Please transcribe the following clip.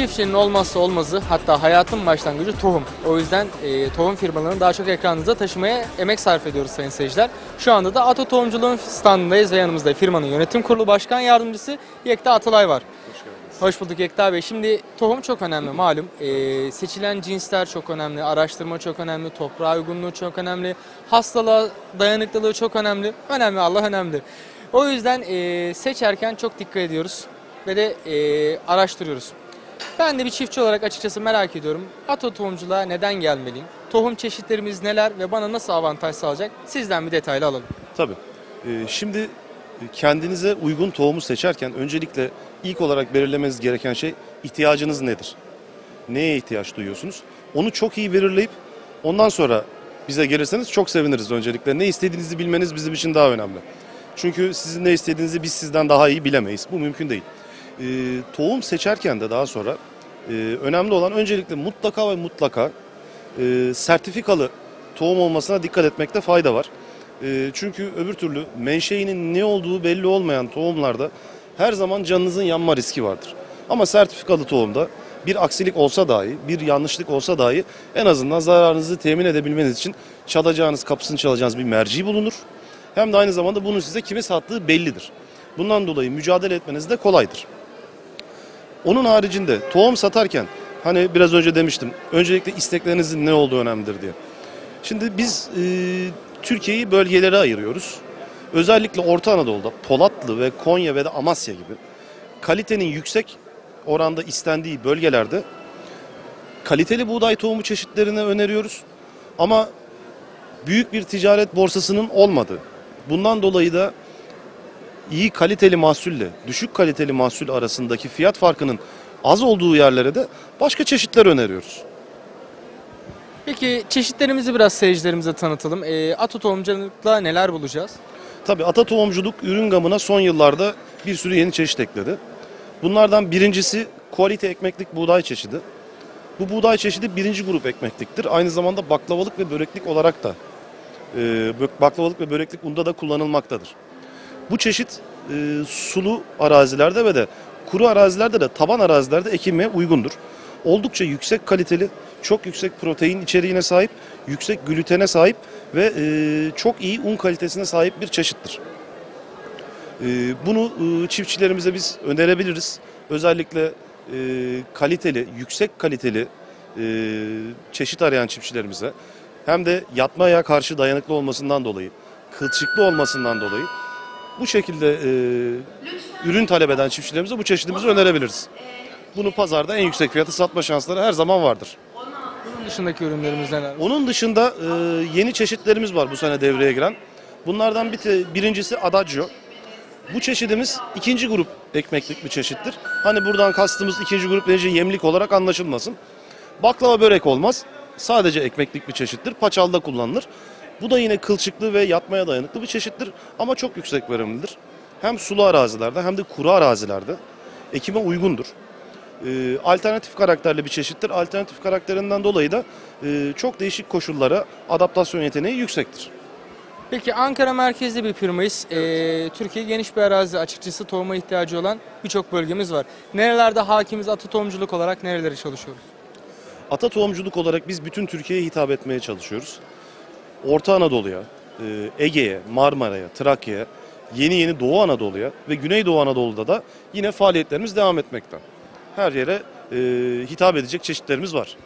çiftçinin olmazsa olmazı hatta hayatın başlangıcı tohum. O yüzden e, tohum firmalarını daha çok ekranınıza taşımaya emek sarf ediyoruz sayın seyirciler. Şu anda da Ato Tohumculuğun standındayız ve yanımızda firmanın yönetim kurulu başkan yardımcısı Yekta Atalay var. Hoş bulduk Yekta Bey. Şimdi tohum çok önemli malum. Ee, seçilen cinsler çok önemli, araştırma çok önemli, toprağa uygunluğu çok önemli, hastalığa dayanıklılığı çok önemli. Önemli Allah önemli. O yüzden e, seçerken çok dikkat ediyoruz ve de e, araştırıyoruz. Ben de bir çiftçi olarak açıkçası merak ediyorum. Ato tohumculuğa neden gelmeliyim? Tohum çeşitlerimiz neler ve bana nasıl avantaj sağlayacak? Sizden bir detaylı alalım. Tabii. Ee, şimdi kendinize uygun tohumu seçerken öncelikle ilk olarak belirlemeniz gereken şey ihtiyacınız nedir? Neye ihtiyaç duyuyorsunuz? Onu çok iyi belirleyip ondan sonra bize gelirseniz çok seviniriz öncelikle. Ne istediğinizi bilmeniz bizim için daha önemli. Çünkü sizin ne istediğinizi biz sizden daha iyi bilemeyiz. Bu mümkün değil. Ee, tohum seçerken de daha sonra e, önemli olan öncelikle mutlaka ve mutlaka e, sertifikalı tohum olmasına dikkat etmekte fayda var. E, çünkü öbür türlü menşeinin ne olduğu belli olmayan tohumlarda her zaman canınızın yanma riski vardır. Ama sertifikalı tohumda bir aksilik olsa dahi, bir yanlışlık olsa dahi en azından zararınızı temin edebilmeniz için çalacağınız, kapısını çalacağınız bir merci bulunur. Hem de aynı zamanda bunun size kime sattığı bellidir. Bundan dolayı mücadele etmeniz de kolaydır. Onun haricinde tohum satarken hani biraz önce demiştim öncelikle isteklerinizin ne olduğu önemlidir diye. Şimdi biz e, Türkiye'yi bölgelere ayırıyoruz. Özellikle Orta Anadolu'da Polatlı ve Konya ve de Amasya gibi kalitenin yüksek oranda istendiği bölgelerde kaliteli buğday tohumu çeşitlerini öneriyoruz. Ama büyük bir ticaret borsasının olmadığı. Bundan dolayı da iyi kaliteli mahsulle düşük kaliteli mahsul arasındaki fiyat farkının az olduğu yerlere de başka çeşitler öneriyoruz. Peki çeşitlerimizi biraz seyircilerimize tanıtalım. E, Ato tohumculukla neler bulacağız? Tabii ata tohumculuk ürün gamına son yıllarda bir sürü yeni çeşit ekledi. Bunlardan birincisi kualite ekmeklik buğday çeşidi. Bu buğday çeşidi birinci grup ekmekliktir. Aynı zamanda baklavalık ve böreklik olarak da e, baklavalık ve böreklik unda da kullanılmaktadır. Bu çeşit e, sulu arazilerde ve de kuru arazilerde de taban arazilerde ekilmeye uygundur. Oldukça yüksek kaliteli, çok yüksek protein içeriğine sahip, yüksek glutene sahip ve e, çok iyi un kalitesine sahip bir çeşittir. E, bunu e, çiftçilerimize biz önerebiliriz. Özellikle e, kaliteli, yüksek kaliteli e, çeşit arayan çiftçilerimize hem de yatmaya karşı dayanıklı olmasından dolayı, kılçıklı olmasından dolayı bu şekilde e, ürün talep eden çiftçilerimize bu çeşidimizi önerebiliriz. Bunu pazarda en yüksek fiyatı satma şansları her zaman vardır. Bunun dışındaki ürünlerimiz neler? Onun dışında e, yeni çeşitlerimiz var bu sene devreye giren. Bunlardan bir te- birincisi Adagio. Bu çeşidimiz ikinci grup ekmeklik bir çeşittir. Hani buradan kastımız ikinci grup deyince yemlik olarak anlaşılmasın. Baklava börek olmaz. Sadece ekmeklik bir çeşittir. Paçalda kullanılır. Bu da yine kılçıklı ve yatmaya dayanıklı bir çeşittir ama çok yüksek verimlidir. Hem sulu arazilerde hem de kuru arazilerde ekime uygundur. Ee, alternatif karakterli bir çeşittir. Alternatif karakterinden dolayı da e, çok değişik koşullara adaptasyon yeteneği yüksektir. Peki Ankara merkezli bir firmayız. Ee, Türkiye geniş bir arazi açıkçası tohuma ihtiyacı olan birçok bölgemiz var. Nerelerde hakimiz atı tohumculuk olarak nereleri çalışıyoruz? Ata tohumculuk olarak biz bütün Türkiye'ye hitap etmeye çalışıyoruz. Orta Anadolu'ya, e, Ege'ye, Marmara'ya, Trakya'ya, yeni yeni Doğu Anadolu'ya ve Güneydoğu Anadolu'da da yine faaliyetlerimiz devam etmekte. Her yere e, hitap edecek çeşitlerimiz var.